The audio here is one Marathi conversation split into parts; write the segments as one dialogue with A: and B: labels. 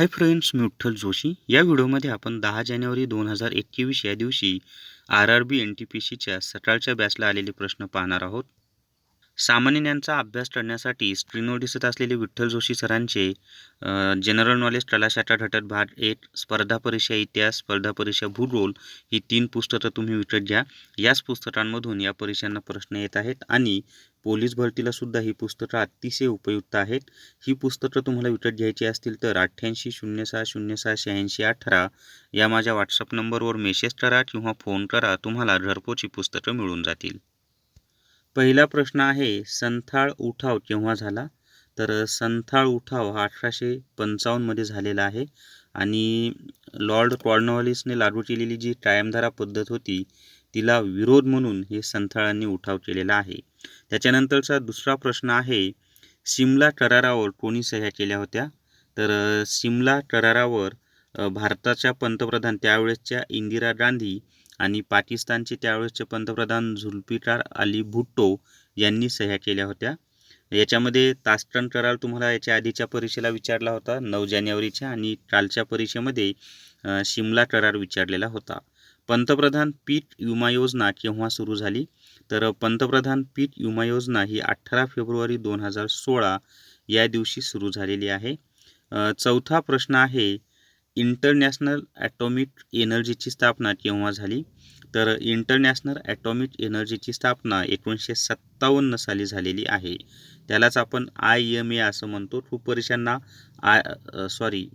A: हाय फ्रेंड्स मी विठ्ठल जोशी. या व्हिडिओमध्ये आपण दहा जानेवारी दोन हजार एकवीस या दिवशी R R B N T P सीच्या सकाळच्या बॅचला आलेले प्रश्न पाहणार आहोत. सामान्य ज्ञानचा अभ्यास करण्यासाठी स्क्रीनवर दिसत असलेले विठ्ठल जोशी सरांचे जनरल नॉलेज तलाशाचा घटक भाग एक स्पर्धा परीक्षा इतिहास स्पर्धा परीक्षा भूगोल ही तीन पुस्तकं तुम्ही विकत घ्या. याच पुस्तकांमधून या परीक्षांना प्रश्न येत आहेत आणि पोलीस भरतीला सुद्धा ही पुस्तकं अतिशय उपयुक्त आहेत. ही पुस्तकं तुम्हाला विकत घ्यायची असतील तर अठ्ठ्याऐंशी शून्य सहा शून्य सहा शहाऐंशी अठरा या माझ्या व्हॉट्सअप नंबरवर मेसेज करा किंवा फोन करा तुम्हाला घरपोच ही पुस्तकं मिळून जातील. पहिला प्रश्न आहे संथाळ उठाव केव्हा झाला? तर संथाळ उठाव हा अठराशे पंचावन्नमध्ये झालेला आहे आणि लॉर्ड कॉर्नवॉलिसने लागू केलेली जी कायमधारा पद्धत होती तिला विरोध म्हणून हे संथाळांनी उठाव केलेला आहे. त्याच्यानंतरचा दुसरा प्रश्न आहे सिमला करारावर कोणी सह्या केल्या होत्या? तर सिमला करारावर भारताच्या पंतप्रधान त्यावेळेसच्या इंदिरा गांधी आणि पाकिस्तानचे त्यावेळेसचे पंतप्रधान झुल्फिकार अली भुट्टो यांनी सह्या केल्या होत्या. याच्यामध्ये तास्टन करार तुम्हाला याच्या आधीच्या परीक्षेला विचारला होता नऊ जानेवारीच्या आणि कालच्या परीक्षेमध्ये शिमला करार विचारलेला होता. पंतप्रधान पीक विमा योजना केव्हा सुरू झाली? तर पंतप्रधान पीक विमा योजना ही अठरा फेब्रुवारी दोन हजार सोळा या दिवशी सुरू झालेली आहे. चौथा प्रश्न आहे इंटरनॅशनल ॲटॉमिक एनर्जीची स्थापना केव्हा झाली? तर इंटरनॅशनल ॲटॉमिक एनर्जीची स्थापना एकोणीसशे सत्तावन्न साली झालेली आहे. त्यालाच आपण आय एम ए असं म्हणतो. खूप परीक्षांना आय सॉरी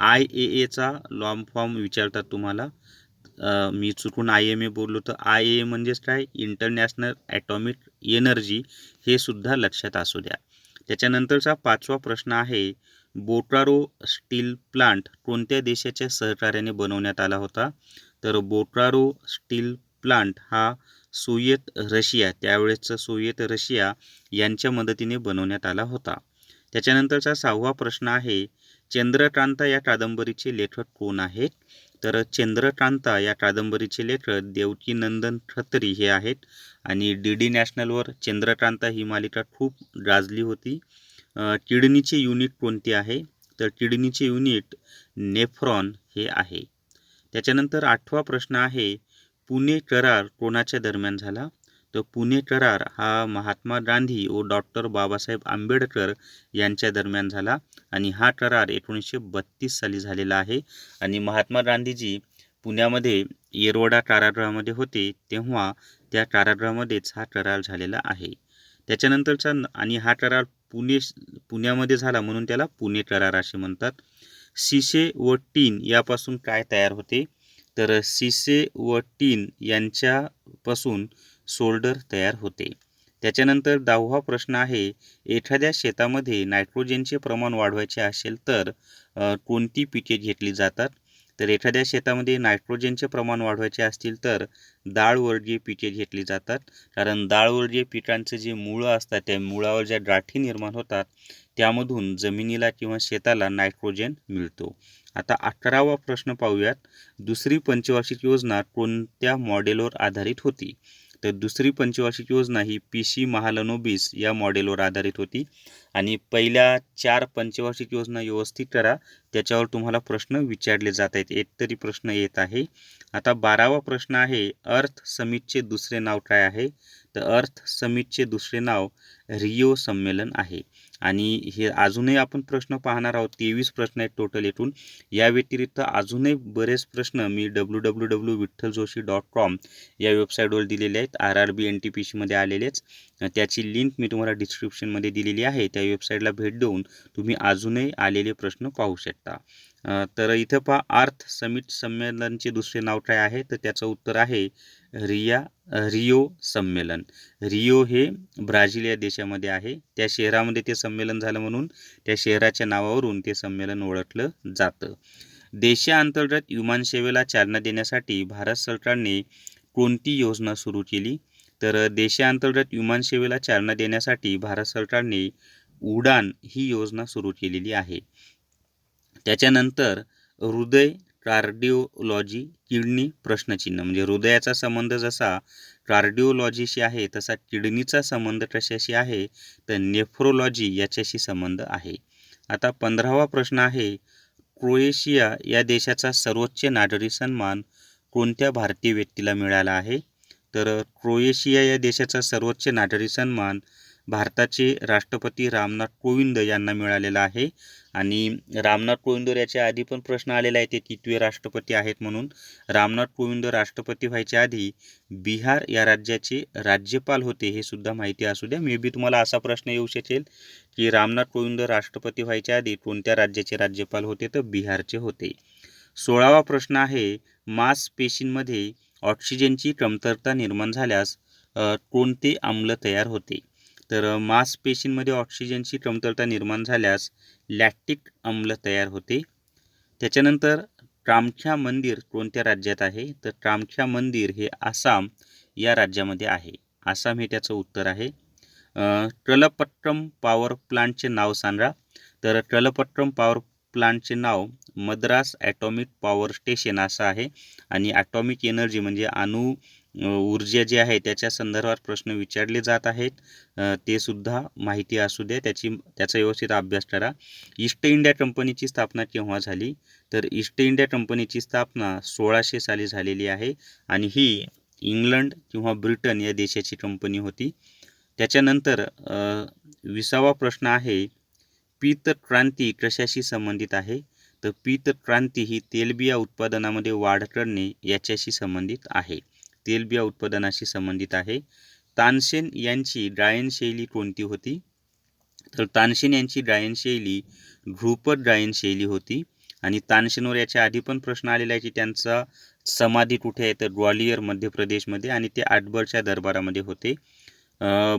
A: आय ए एचा लॉंग फॉर्म विचारतात तुम्हाला. मी चुकून आय एम ए बोललो तर आय ए म्हणजेच काय? इंटरनॅशनल ॲटॉमिक एनर्जी हे सुद्धा लक्षात असू द्या. त्याच्यानंतरचा पाचवा प्रश्न आहे बोटारो स्टील प्लांट कोणत्या देशाच्या सहकार्याने बनवण्यात आला होता? तर बोटारो स्टील प्लांट हा सोवियत रशिया त्यावेळेसचं सोवियत रशिया यांच्या मदतीने बनवण्यात आला होता. त्याच्यानंतरचा सहावा प्रश्न आहे चंद्रकांता या कादंबरीचे लेखक कोण आहेत? तर चंद्रकांता या कादंबरीचे लेखक देवकी नंदन खत्री हे आहेत. आणि डी डी नॅशनलवर चंद्रकांता ही मालिका खूप गाजली होती. किडनीचे युनिट कोणते आहे? तर किडनीचे युनिट नेफ्रॉन हे आहे. त्याच्यानंतर आठवा प्रश्न आहे पुणे करार कोणाच्या दरम्यान झाला? तर पुणे करार हा महात्मा गांधी व डॉक्टर बाबासाहेब आंबेडकर यांच्या दरम्यान झाला आणि हा करार एकोणीसशे बत्तीस साली झालेला आहे. आणि महात्मा गांधीजी पुण्यामध्ये येरवडा कारागृहामध्ये होते तेव्हा त्या कारागृहामध्येच हा करार झालेला आहे. त्याच्यानंतरचा आणि हा करार पुणे पुण्यामध्ये झाला म्हणून त्याला पुणे करार असे म्हणतात. शिसे व टीन यापासून काय तयार होते? तर शिसे व टीन यांच्यापासून सोल्डर तयार होते. त्याच्यानंतर दहावा प्रश्न आहे एखाद्या शेतामध्ये नायट्रोजनचे प्रमाण वाढवायचे असेल तर कोणती पिके घेतली जातात? तर एखाद्या शेतामध्ये नायट्रोजनचे प्रमाण वाढवायचे असतील तर डाळवर्गीय पिके घेतली जातात. कारण डाळवर्गीय पिकांचे जे मुळं असतात त्या मुळावर ज्या गाठी निर्माण होतात त्यामधून जमिनीला किंवा शेताला नायट्रोजन मिळतो. आता अकरावा प्रश्न पाहूयात. दुसरी पंचवार्षिक योजना कोणत्या मॉडेलवर आधारित होती? तर दुसरी पंचवार्षिक योजना ही पी सी महालनोबिस या मॉडेलवर आधारित होती. आणि पहिल्या चार पंचवार्षिक योजना व्यवस्थित करा त्याच्यावर तुम्हाला प्रश्न विचारले जात आहेत. एक तरी प्रश्न येत आहे. आता बारावा प्रश्न आहे अर्थ समिटचे दुसरे नाव काय आहे? तर अर्थ समिटचे दुसरे नाव रिओ संमेलन आहे. आणि हे अजूनही आपण प्रश्न पाहणार आहोत. तेवीस प्रश्न आहेत टोटल येथून. या व्यतिरिक्त अजूनही बरेच प्रश्न मी W W W Vitthal Joshi dot com या वेबसाईटवर दिलेले आहेत. R R B N T P सीमध्ये आलेलेच. त्याची लिंक मी तुम्हाला डिस्क्रिप्शनमध्ये दिलेली आहे. त्या वेबसाईटला भेट देऊन तुम्ही अजूनही आलेले प्रश्न पाहू शकता. तर इथं पहा आर्थ समिट संमेलनचे दुसरे नाव काय आहे? तर त्याचं उत्तर आहे रिया रिओ संमेलन. रिओ हे ब्राझील या देशामध्ये आहे. त्या शहरामध्ये ते संमेलन झालं म्हणून त्या शहराच्या नावावरून ते संमेलन ओळखलं जातं. देशांतर्गत विमानसेवेला चालना देण्यासाठी भारत सरकारने कोणती योजना सुरू केली? तर देशांतर्गत विमानसेवेला चालना देण्यासाठी भारत सरकारने उडान ही योजना सुरू केलेली आहे. त्याच्यानंतर हृदय कार्डिओलॉजी किडनी प्रश्नचिन्ह. म्हणजे हृदयाचा संबंध जसा कार्डिओलॉजीशी आहे तसा किडनीचा संबंध कशाशी आहे तर नेफ्रोलॉजी याच्याशी संबंध आहे. आता पंधरावा प्रश्न आहे क्रोएशिया या देशाचा सर्वोच्च नागरी सन्मान कोणत्या भारतीय व्यक्तीला मिळाला आहे? तर क्रोएशिया या देशाचा सर्वोच्च नागरी सन्मान भारताचे राष्ट्रपती रामनाथ कोविंद यांना मिळालेला आहे. आणि रामनाथ कोविंद याच्या आधी पण प्रश्न आलेला आहे ते कितवे राष्ट्रपती आहेत म्हणून. रामनाथ कोविंद राष्ट्रपती व्हायच्या आधी बिहार या राज्याचे राज्यपाल होते हे सुद्धा माहिती असू द्या. मे बी तुम्हाला असा प्रश्न येऊ शकेल की रामनाथ कोविंद राष्ट्रपती व्हायच्या आधी कोणत्या राज्याचे राज्यपाल होते तर बिहारचे होते. सोळावा प्रश्न आहे मांसपेशींमध्ये ऑक्सिजनची कमतरता निर्माण झाल्यास कोणते आम्ल तयार होते? तर मांसपेशींमध्ये ऑक्सिजनची कमतरता निर्माण झाल्यास लॅक्टिक आम्ल तयार होते. त्याच्यानंतर कामख्या मंदिर कोणत्या राज्यात आहे? तर कामख्या मंदिर हे आसाम या राज्यामध्ये आहे. आसाम हे त्याचं उत्तर आहे. अ, ट्रलपट्टम पॉवर प्लांटचे नाव सांगा. तर ट्रलपट्टम पॉवर प्लांटचे नाव मद्रास ॲटॉमिक पॉवर स्टेशन असं आहे. आणि ॲटॉमिक एनर्जी म्हणजे अणु ऊर्जा जी आहे त्याच्या संदर्भात प्रश्न विचारले जात आहेत. ते सुद्धा माहिती असू द्या त्याची त्याचा व्यवस्थित अभ्यास करा. ईस्ट इंडिया कंपनीची स्थापना केव्हा झाली? तर ईस्ट इंडिया कंपनीची स्थापना सोळाशे साली झालेली आहे आणि ही इंग्लंड किंवा ब्रिटन या देशाची कंपनी होती. त्याच्यानंतर विसावा प्रश्न आहे पीत क्रांती कशाशी संबंधित आहे? तर पीत क्रांती ही तेलबिया उत्पादनामध्ये वाढ करणे याच्याशी संबंधित आहे. तेलबिया उत्पादनाशी संबंधित आहे. तानसेन यांची गायनशैली कोणती होती? तर तानसेन यांची गायनशैली ध्रुपद गायनशैली होती. आणि तानसेनवर याच्या आधी पण प्रश्न आलेला आहे की त्यांचा समाधी कुठे आहे? तर ग्वालियर मध्य प्रदेशमध्ये आणि ते आटबरच्या दरबारामध्ये होते.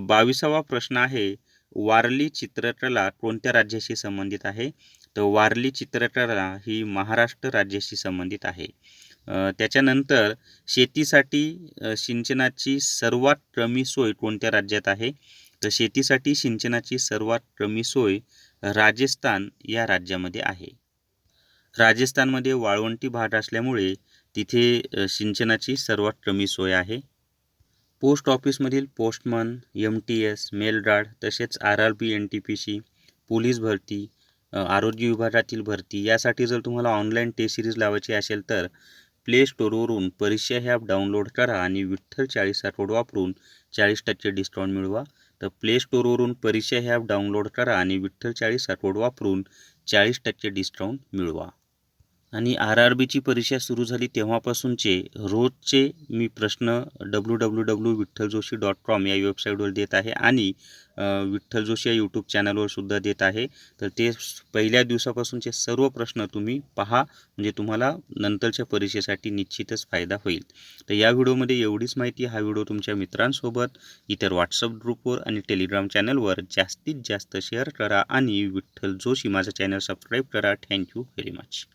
A: बावीसावा प्रश्न आहे वारली चित्रकला कोणत्या राज्याशी संबंधित आहे? तर वारली चित्रकला ही महाराष्ट्र राज्याशी संबंधित आहे. त्याच्यानंतर शेतीसाठी सिंचनाची सर्वात कमी सोय कोणत्या राज्यात आहे? तर शेतीसाठी सिंचनाची सर्वात कमी सोय राजस्थान या राज्यामध्ये आहे. राजस्थानमध्ये वाळवंटी भाग असल्यामुळे तिथे सिंचनाची सर्वात कमी सोय आहे. पोस्ट ऑफिसमधील postman M T S mail guard तसेच R R B N T P C police भरती आरोग्य विभागातील भरती यासाठी जर तुम्हाला ऑनलाईन टेस्ट सिरीज लावायची असेल तर प्ले स्टोअरवरून परीक्षा हे ॲप डाउनलोड करा आणि विठ्ठल चाळीस कोड वापरून चाळीस टक्के डिस्काउंट मिळवा. तर प्ले स्टोअरवरून परीक्षा हे ॲप डाउनलोड करा आणि विठ्ठल चाळीस कोड वापरून चाळीस टक्के डिस्काउंट मिळवा. आणि आर आर बीची परीक्षा सुरू झाली तेव्हापासूनचे. रोजचे मी प्रश्न W W W Vitthal Joshi dot com या वेबसाईटवर देत आहे आणि विठ्ठल जोशी या यूट्यूब चॅनलवर सुद्धा देत आहे. तर ते पहिल्या दिवसापासूनचे सर्व प्रश्न तुम्ही पहा म्हणजे तुम्हाला नंतरच्या परीक्षेसाठी निश्चितच फायदा होईल. तर या व्हिडिओमध्ये एवढीच माहिती हा व्हिडिओ तुमच्या मित्रांसोबत इतर व्हॉट्सअप ग्रुपवर आणि टेलिग्राम चॅनलवर जास्तीत जास्त शेअर करा आणि विठ्ठल जोशी माझं चॅनल सबस्क्राईब करा. Thank you very much